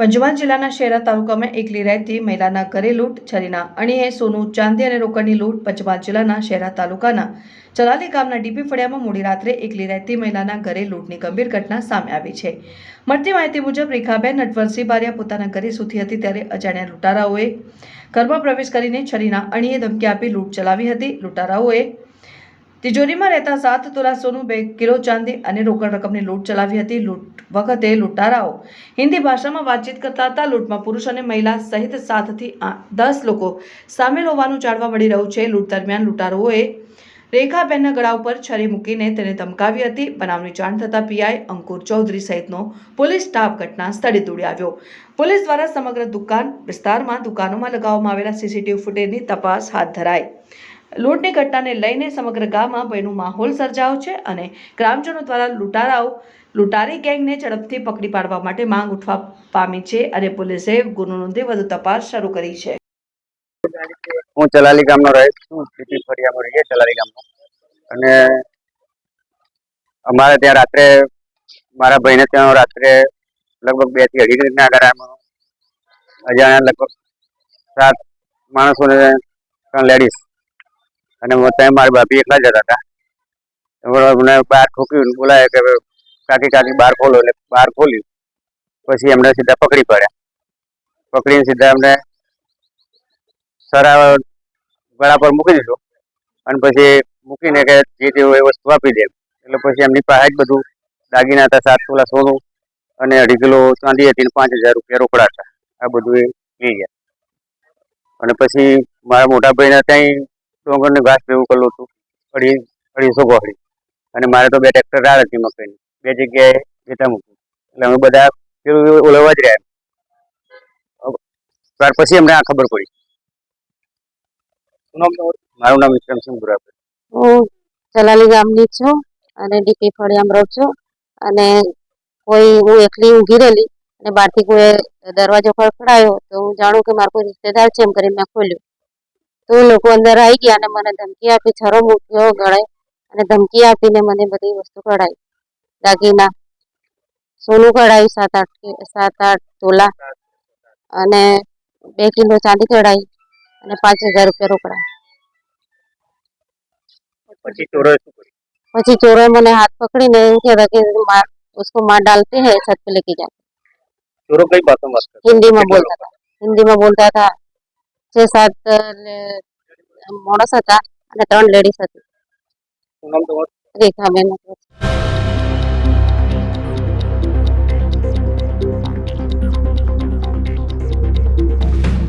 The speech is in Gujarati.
પંચમહાલ જિલ્લાના શહેરા તાલુકામાં એકલી રહેતી મહિલાના ઘરે લૂંટ, છરીના અણીએ, સોનું, ચાંદી અને રોકડની લૂંટ પંચમહાલ જિલ્લાના શહેરા તાલુકાના ચલાલી ગામના ડીપી ફળિયામાં મોડી રાત્રે એકલી રહેતી મહિલાના ઘરે લૂંટની ગંભીર ઘટના સામે આવી છે. મળતી માહિતી મુજબ રેખાબેન નટવરસિંહ બારિયા પોતાના ઘરે સૂતી હતી ત્યારે અજાણ્યા લૂંટારાઓએ ઘરમાં પ્રવેશ કરીને છરીના અણીએ ધમકી આપી લૂંટ ચલાવી હતી. લૂંટારાઓએ તિજોરીમાં રહેતા સાત તોલા સોનું બે કિલો ચાંદી અને રોકડ રકમની લૂંટ ચલાવી હતી. લૂંટ વખતે લૂંટારાઓ હિન્દી ભાષામાં વાતચીત કરતા હતા. લૂંટમાં પુરુષ અને મહિલા સહિત સાતથી દસ લોકો સામેલ હોવાનું જાણવા મળી રહ્યું છે. લૂંટ દરમિયાન લૂંટારોએ રેખાબેનના ગળા ઉપર છરી મૂકીને તેને ધમકાવી હતી. બનાવની જાણ થતાં પીઆઈ અંકુર ચૌધરી સહિતનો પોલીસ સ્ટાફ ઘટના સ્થળે દોડી આવ્યો. પોલીસ દ્વારા સમગ્ર દુકાન વિસ્તારમાં દુકાનોમાં લગાવવામાં આવેલા સીસીટીવી ફૂટેજની તપાસ હાથ ધરાઈ. લૂંટની ઘટનાને લઈને સમગ્ર ગામમાં ભયનો માહોલ સર્જાયો છે અને ગ્રામજનો દ્વારા લૂંટારાઓ, લૂંટારી ગેંગને ઝડપથી પકડી પાડવા માટે માંગ ઉઠવા પામી છે અને પોલીસે ગુનો નોંધી વધુ તપાસ શરૂ કરી છે. હું ચલાલી ગામનો રહીશ સીટી ફળિયામાં રહીએ ચલાલી ગામમાં અને અમારે ત્યાં રાત્રે, મારા ભાઈને ત્યાં રાત્રે લગભગ બેથી અઢી રીતના કરામાં અજાણ્યા લગભગ સાત માણસોને ત્રણ લેડીઝ અને ત્યાં મારી બાપી એકલા જ હતા. એમણે બહાર ઠોક્યું બોલાય કે કાકી કાકી બહાર ખોલો એટલે બહાર ખોલ્યું. પછી એમને સીધા પકડી પડ્યા. પકડીને સીધા એમને સરા ગળા પર મૂકી દીધો. અને પછી મૂકીને કે જે તેઓ એ વસ્તુ આપી દે એટલે પછી એમની પાસે જ બધું દાગીના હતા, સાત તોલા સોનું અને અઢી કિલો ચાંદી હતી પાંચ હજાર રૂપિયા રોકડા હતા. આ બધું એ લઈ ગયા. અને પછી મારા મોટા ભાઈને ત્યાં ડોંગરને ઘાસ ભેગું કરેલું હતું અઢી અઢીસો ગોળી. અને મારે તો બે ટ્રેક્ટર રાડ હતી મકાઈની. બે જગ્યાએ વેચા મૂક્યું એટલે અમે બધા પેલું ઓલવવા જ રહ્યા ત્યાર પછી અમને આ ખબર પડી. મારું નામ વિક્રમસિંહ બુરાભાઈ હું ચલાલી ગામની જ છું અને ડીપી ફળિયામ રહું છું. અને કોઈ હું એકલી ઊંઘી રહેલી અને બહારથી કોઈ દરવાજો ખડખડાયો તો હું જાણું કે મારો કોઈ રિશ્તેદાર છે એમ કરીને મેં ખોલ્યું. તો એ લોકો અંદર આવી ગયા અને મને ધમકી આપી છરો મૂક્યો ગળે અને ધમકી આપીને મને બધી વસ્તુ કઢાઈ દાગીના સોનું કઢાયું સાત આઠ કે- સાત આઠ તોલા અને બે કિલો ચાંદી કઢાઈ અને પાંચ હજાર રૂપિયા રોકડા પછી ચોરોએ શું કર્યું પછી चोरों मैंने हाथ पकड़ी ने कहा कि मार उसको मार डालते हैं छत पे लेके जाते ચોરો કઈ ભાષામાં વાત કરે हिंदी में કેટલા बोलता था हिंदी में बोलता था જે સાત મોડસ હતા અને ત્રણ લેડીઝ હતી. રેખાબેન.